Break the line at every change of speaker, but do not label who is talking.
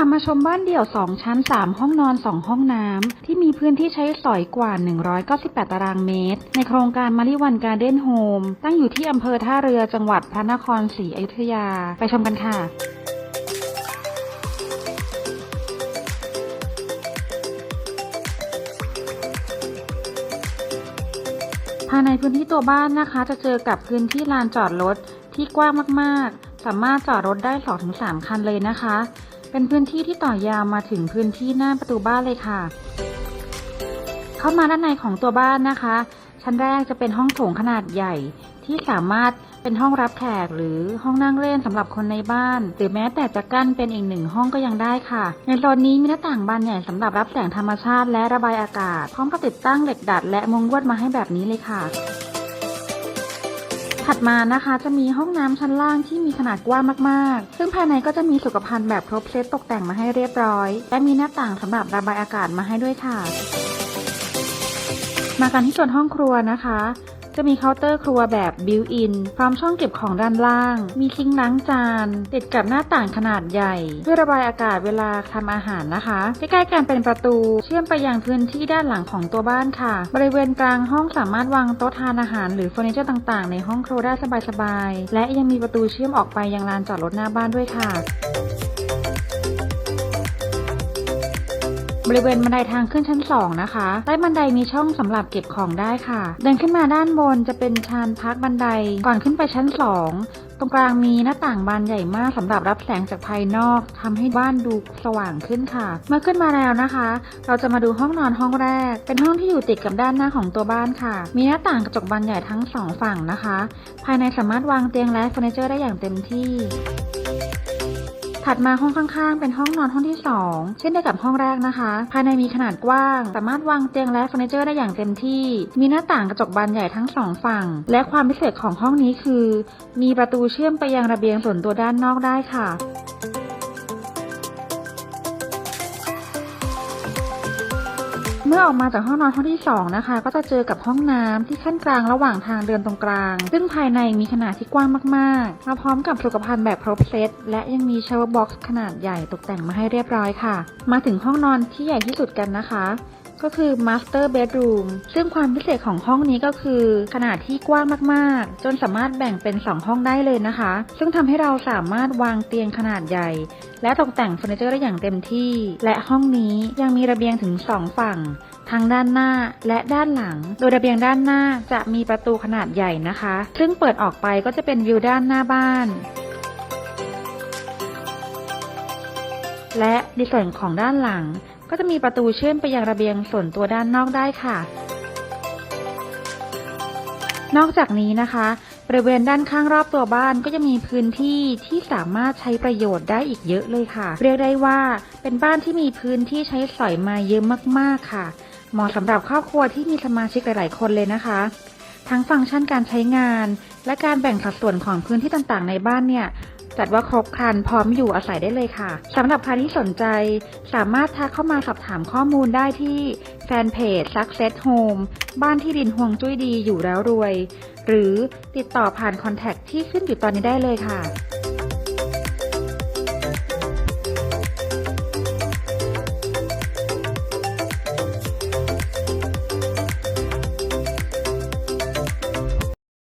ามาชมบ้านเดี่ยว 2 ชั้น 3 ห้องนอน 2 ห้องน้ำ ที่มีพื้นที่ใช้สอยกว่า 198 ตารางเมตร ในโครงการมาริวันการ์เด้นโฮม ตั้งอยู่ที่อำเภอท่าเรือจังหวัดพระนครศรีอยุธยา ไปชมกันค่ะภายในพื้นที่ตัวบ้านนะคะ จะเจอกับพื้นที่ลานจอดรถที่กว้างมาก ๆ สามารถจอดรถได้ 2-3 คันเลยนะคะ เป็นพื้นที่ที่ต่อยาวมาถึงพื้นที่หน้าประตูบ้านเลยค่ะ เข้ามาด้านในของตัวบ้านนะคะ ชั้นแรกจะเป็นห้องโถงขนาดใหญ่ ที่สามารถเป็นห้องรับแขกหรือห้องนั่งเล่นสำหรับคนในบ้าน หรือแม้แต่จะกั้นเป็นอีกหนึ่งห้องก็ยังได้ค่ะ ในโซนนี้มีหน้าต่างบานใหญ่สำหรับรับแสงธรรมชาติและระบายอากาศ พร้อมกับติดตั้งเหล็กดัดและมุงลวดมาให้แบบนี้เลยค่ะ ถัดมานะคะจะมีห้องน้ำชั้นล่างที่มีขนาดกว้างมากๆ ซึ่งภายในก็จะมีสุขภัณฑ์แบบครบเซตตกแต่งมาให้เรียบร้อย และมีหน้าต่างสำหรับระบายอากาศมาให้ด้วยค่ะ มากันที่ส่วนห้องครัวนะคะ จะมีเคาน์เตอร์ครัวแบบบิวอินพร้อมช่องเก็บของด้านล่าง มีซิงค์ล้างจาน ติดกับหน้าต่างขนาดใหญ่ เพื่อระบายอากาศเวลาทำอาหารนะคะ ใกล้ๆกันเป็นประตูเชื่อมไปยังพื้นที่ด้านหลังของตัวบ้านค่ะ บริเวณกลางห้องสามารถวางโต๊ะทานอาหาร หรือเฟอร์นิเจอร์ต่างๆ ในห้องครัวได้สบายๆ และยังมีประตูเชื่อมออกไปยังลานจอดรถหน้าบ้านด้วยค่ะ บริเวณบันไดทางขึ้นชั้น 2 นะคะใต้บันไดมีช่องสำหรับเก็บของได้ค่ะ เดินขึ้นมาด้านบนจะเป็นชานพักบันไดก่อนขึ้นไปชั้น 2 ตรงกลางมีหน้าต่างบานใหญ่มากสำหรับรับแสงจากภายนอกทำให้บ้านดูสว่างขึ้นค่ะ เมื่อขึ้นมาแล้วนะคะ เราจะมาดูห้องนอนห้องแรก เป็นห้องที่อยู่ติดกับด้านหน้าของตัวบ้านค่ะ มีหน้าต่างกระจกบานใหญ่ทั้งสองฝั่งนะคะ ภายในสามารถวางเตียงและเฟอร์นิเจอร์ได้อย่างเต็มที่ ถัดมาห้องข้างๆ เป็นห้องนอนห้องที่ 2 เช่นเดียวกับห้องแรกนะคะ ภายในมีขนาดกว้าง สามารถวางเตียงและเฟอร์นิเจอร์ได้อย่างเต็มที่ มีหน้าต่างกระจกบานใหญ่ทั้งสองฝั่ง และความพิเศษของห้องนี้คือ มีประตูเชื่อมไปยังระเบียงส่วนตัวด้านนอกได้ค่ะ เมื่อออกมาจากห้องนอนห้องที่2นะคะ ก็จะเจอกับห้องน้ำที่ขั้นกลางระหว่างทางเดินตรงกลาง ซึ่งภายในมีขนาดที่กว้างมากๆ มาพร้อมกับสุขภัณฑ์แบบครบเซต และยังมีชาวบ็อกซ์ขนาดใหญ่ตกแต่งมาให้เรียบร้อยค่ะ มาถึงห้องนอนที่ใหญ่ที่สุดกันนะคะก็คือ Master Bedroom ซึ่งความพิเศษของห้องนี้ก็คือ ขนาดที่กว้างมากๆ จนสามารถแบ่งเป็น 2 ห้องได้เลยนะคะ ซึ่งทำให้เราสามารถวางเตียงขนาดใหญ่ และตกแต่งเฟอร์นิเจอร์ได้อย่างเต็มที่ และห้องนี้ยังมีระเบียงถึง 2 ฝั่งทั้งด้านหน้าและด้านหลัง โดยระเบียงด้านหน้าจะมีประตูขนาดใหญ่นะคะ ซึ่งเปิดออกไปก็จะเป็นวิวด้านหน้าบ้าน และในส่วนของด้านหลัง ก็จะมีประตูเชื่อมไปยังระเบียงส่วนตัวด้านนอกได้ค่ะ นอกจากนี้นะคะ บริเวณด้านข้างรอบตัวบ้านก็จะมีพื้นที่ที่สามารถใช้ประโยชน์ได้อีกเยอะเลยค่ะ เรียกได้ว่าเป็นบ้านที่มีพื้นที่ใช้สอยมาเยอะมากๆค่ะ เหมาะสำหรับครอบครัวที่มีสมาชิกหลาย ๆ คนเลยนะคะ ทั้งฟังก์ชันการใช้งาน และการแบ่งสัดส่วนของพื้นที่ต่างๆ ในบ้านเนี่ย จัดว่าครบครันพร้อมอยู่อาศัยได้เลยค่ะสำหรับใครที่สนใจ สามารถทักเข้ามาสอบถามข้อมูลได้ที่แฟนเพจ Success Home บ้านที่ดินห่วงจุ้ยดีอยู่แล้วรวย หรือติดต่อผ่านคอนแทคที่ขึ้นอยู่ตอนนี้ได้เลยค่ะ